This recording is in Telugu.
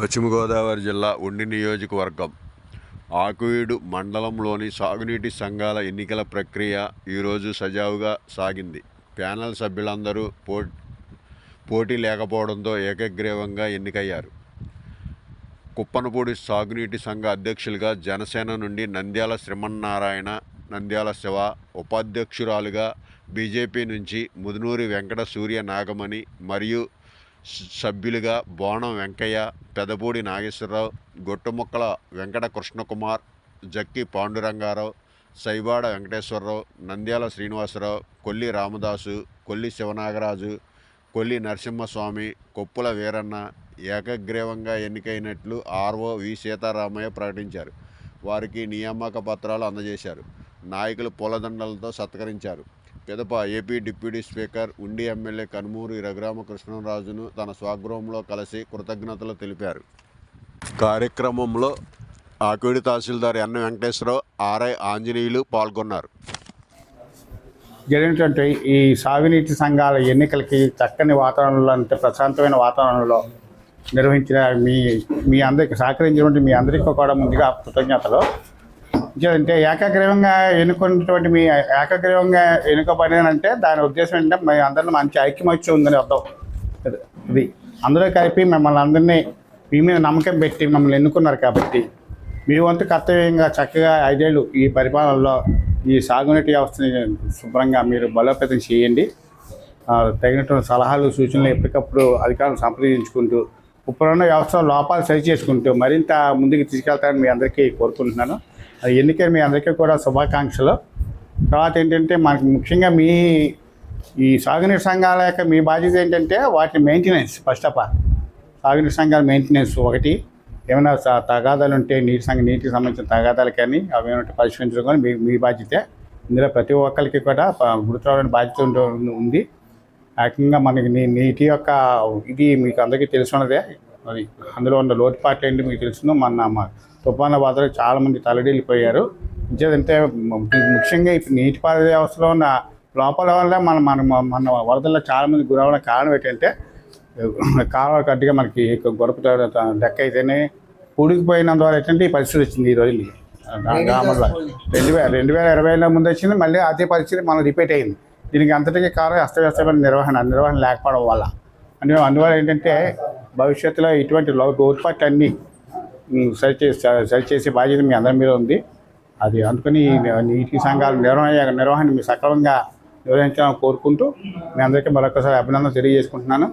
పశ్చిమ గోదావరి జిల్లా ఉండి నియోజకవర్గం. ఆకువీడు మండలంలోని సాగునీటి సంఘాల ఎన్నికల ప్రక్రియ ఈరోజు సజావుగా సాగింది. ప్యానెల్ సభ్యులందరూ పో పోటీ లేకపోవడంతో ఏకగ్రీవంగా ఎన్నికయ్యారు. కుప్పనపూడి సాగునీటి సంఘ అధ్యక్షులుగా జనసేన నుండి నంద్యాల శ్రీమన్నారాయణ నంద్యాల శివ ఉపాధ్యక్షురాలుగా బీజేపీ నుంచి ముదునూరి వెంకట సూర్య నాగమణి మరియు సభ్యులుగా బోనం వెంకయ్య పెదపూడి నాగేశ్వరరావు గొట్టుముక్కల వెంకట కృష్ణకుమార్ జక్కి పాండురంగారావు సైబాడ వెంకటేశ్వరరావు నంద్యాల శ్రీనివాసరావు కొల్లి రామదాసు కొల్లి శివనాగరాజు కొల్లి నరసింహస్వామి కొప్పుల వీరన్న ఏకగ్రీవంగా ఎన్నికైనట్లు ఆర్ఓ వి. సీతారామయ్య ప్రకటించారు. వారికి నియామక పత్రాలు అందజేశారు. నాయకులు పూలదండలతో సత్కరించారు. పిదప AP deputy speaker Undi MLA Kanumuri రఘురామకృష్ణరాజును తన స్వగృహంలో కలిసి కృతజ్ఞతలు తెలిపారు. కార్యక్రమంలో ఆకుడి తహసీల్దార్ ఎన్. వెంకటేశ్వరరావు ఆర్ఐ ఆంజనేయులు పాల్గొన్నారు. జరిగినటువంటి ఈ సాగునీటి సంఘాల ఎన్నికలకి చక్కని వాతావరణంలో అంటే ప్రశాంతమైన వాతావరణంలో నిర్వహించిన మీ మీ అందరికి సహకరించినటువంటి మీ అందరికీ కూడా ముందుగా కృతజ్ఞతలు. అంటే ఏకగ్రీవంగా ఎన్నుకున్నటువంటి మీ ఏకగ్రీవంగా ఎన్నుకోబడినంటే దాని ఉద్దేశం ఏంటంటే మీ అందరిలో మంచి ఐక్యమత్యం ఉందని అర్థం. ఇది అందరూ కలిపి మిమ్మల్ని అందరినీ మీ మీద నమ్మకం పెట్టి మమ్మల్ని ఎన్నుకున్నారు కాబట్టి మీ వంతు కర్తవ్యంగా చక్కగా ఐదేళ్ళు ఈ పరిపాలనలో ఈ సాగునీటి వ్యవస్థని శుభ్రంగా మీరు బలోపేతం చేయండి. తగినటువంటి సలహాలు సూచనలు ఎప్పటికప్పుడు అధికారులను సంప్రదించుకుంటూ ఇప్పుడున్న వ్యవస్థలో లోపాలు సరి చేసుకుంటూ మరింత ముందుకు తీసుకెళ్తారని మీ అందరికీ కోరుకుంటున్నాను. అది మీ అందరికీ కూడా శుభాకాంక్షలు. తర్వాత ఏంటంటే మనకి ముఖ్యంగా మీ ఈ సాగునీరు సంఘాల యొక్క మీ బాధ్యత ఏంటంటే వాటి మెయింటెనెన్స్ ఫస్ట్ ఆఫ్ ఆల్ సాగునీటి సంఘాల మెయింటెనెన్స్ ఒకటి. ఏమైనా తగాదాలు ఉంటే నీటి సంఘ నీటికి సంబంధించిన తగాదాలు కానీ అవి ఏమైనా పరిష్కరించడం కానీ మీ మీ బాధ్యతే. ఇందులో ప్రతి ఒక్కరికి కూడా గుర్తురావడానికి బాధ్యత ఉంట- ఉంది ఏకంగా మనకి నీ నీటి యొక్క ఇది మీకు అందరికీ తెలుసున్నదే. అది అందులో ఉన్న లోటుపాట్లు ఏంటి మీకు తెలుసును మన మా తుఫాను బాధలు చాలామంది తలడిల్లిపోయారు. ఇంకేదంటే ముఖ్యంగా ఇప్పుడు నీటిపారుదల వ్యవస్థలో ఉన్న లోపాల వల్ల మన మన మన వరదల్లో చాలామంది గురవడం కారణం ఏంటంటే కాలువ కట్టుగా మనకి గొడప లెక్క అయితేనే పూడికిపోయినందు ద్వారా ఏంటంటే ఈ పరిస్థితి వచ్చింది ఈ రోజు గ్రామంలో. రెండు వేల రెండు వేల ఇరవైలో ముందు వచ్చింది మళ్ళీ అదే పరిస్థితి మనం రిపీట్ అయింది. దీనికి అంతటికీ కారణం అస్తవ్యస్తమైన నిర్వహణ నిర్వహణ లేకపోవడం వల్ల. అంటే అందువల్ల ఏంటంటే భవిష్యత్తులో ఇటువంటి లో- లోటుపాట్లు అన్నీ సరిచేసి సరిచేసే బాధ్యత మీ అందరి మీద ఉంది. అది అందుకని నీటి సంఘాల నిర్వహణ నిర్వహణ మీ సక్రమంగా నిర్వహించాలని కోరుకుంటూ మీ అందరికీ మరొకసారి అభినందన తెలియజేసుకుంటున్నాను.